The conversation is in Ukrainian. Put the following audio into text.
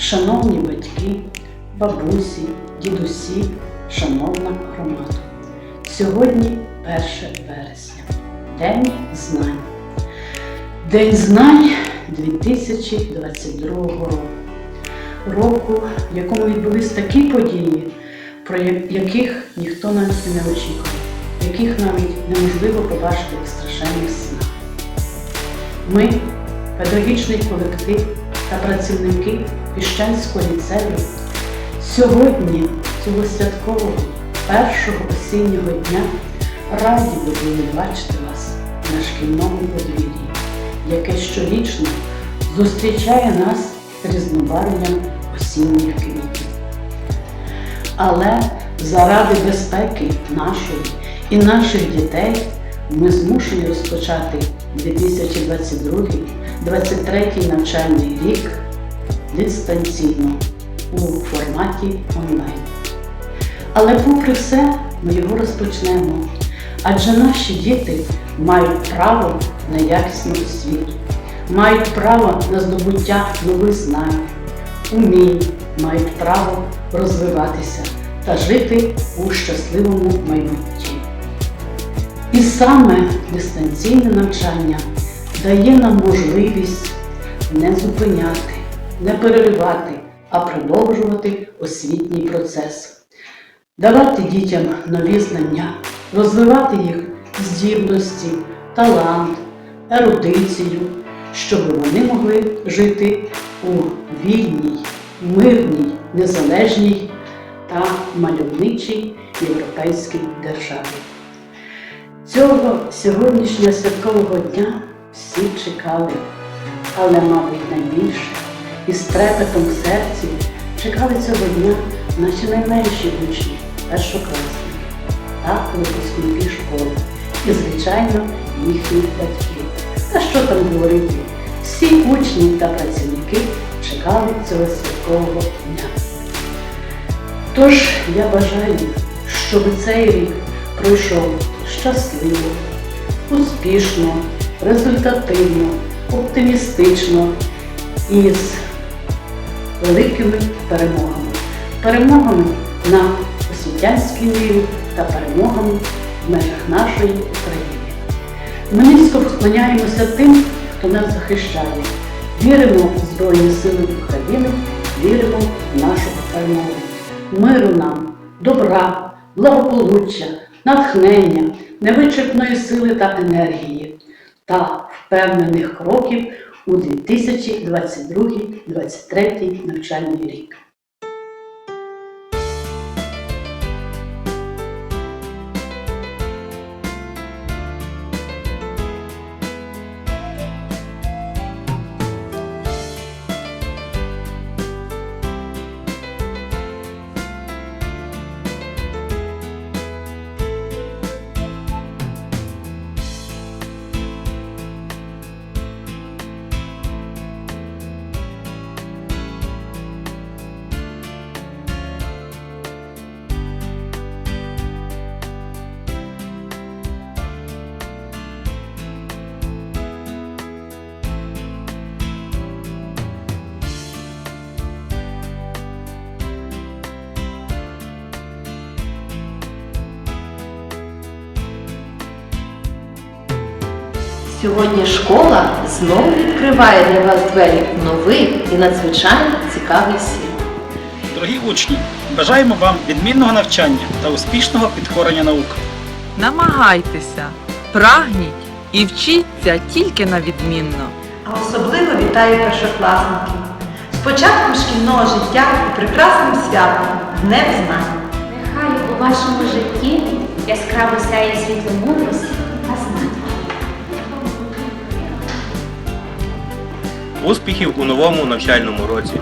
шановні батьки, бабусі, дідусі, шановна громада. Сьогодні 1 вересня, День знань. День знань 2022 року. Року, в якому відбулись такі події, про яких ніхто навіть не очікував, яких навіть неможливо побачити в страшенних снах. Ми, педагогічний колектив та працівники Піщанського ліцею, сьогодні цього святкового першого осіннього дня раді були бачити вас на шкільному подвір'ї, яке щорічно зустрічає нас різнобарвням осінніх квітів. Але заради безпеки нашої і наших дітей ми змушені розпочати 2022-2023 навчальний рік дистанційно у форматі онлайн. Але попри все, ми його розпочнемо, адже наші діти мають право на якісну освіту, мають право на здобуття нових знань, умінь, мають право розвиватися та жити у щасливому майбутті. І саме дистанційне навчання дає нам можливість не зупиняти, не переривати, а продовжувати освітній процес, давати дітям нові знання, розвивати їх здібності, талант, ерудицію, щоб вони могли жити у вільній, мирній, незалежній та мальовничій європейській державі. Цього сьогоднішнього святкового дня всі чекали, але, мабуть, найбільше і з трепетом в серці чекали цього дня наші найменші учні, першокласники та випускники школи і, звичайно, їхні батьки. Та що там говорити? Всі учні та працівники чекали цього святкового дня. Тож я бажаю, щоб цей рік пройшов щасливо, успішно, результативно, оптимістично і з великими перемогами. Перемогами на освітянській мірі та перемогами в межах нашої України. Ми низько вклоняємося тим, хто нас захищає. Віримо в Збройні Сили України, віримо в нашу перемогу. Миру нам, добра, благополуччя, натхнення, невичерпної сили та енергії та впевнених кроків у 2022-2023 навчальний рік. Сьогодні школа знову відкриває для вас двері новий і надзвичайно цікавий світ. Дорогі учні, бажаємо вам відмінного навчання та успішного підкорення наук. Намагайтеся, прагніть і вчіться тільки на відмінно. А особливо вітаю першокласників з початком шкільного життя і прекрасним святом Днем знань. Нехай у вашому житті яскраво сяє світло мудрості Успіхів у новому навчальному році.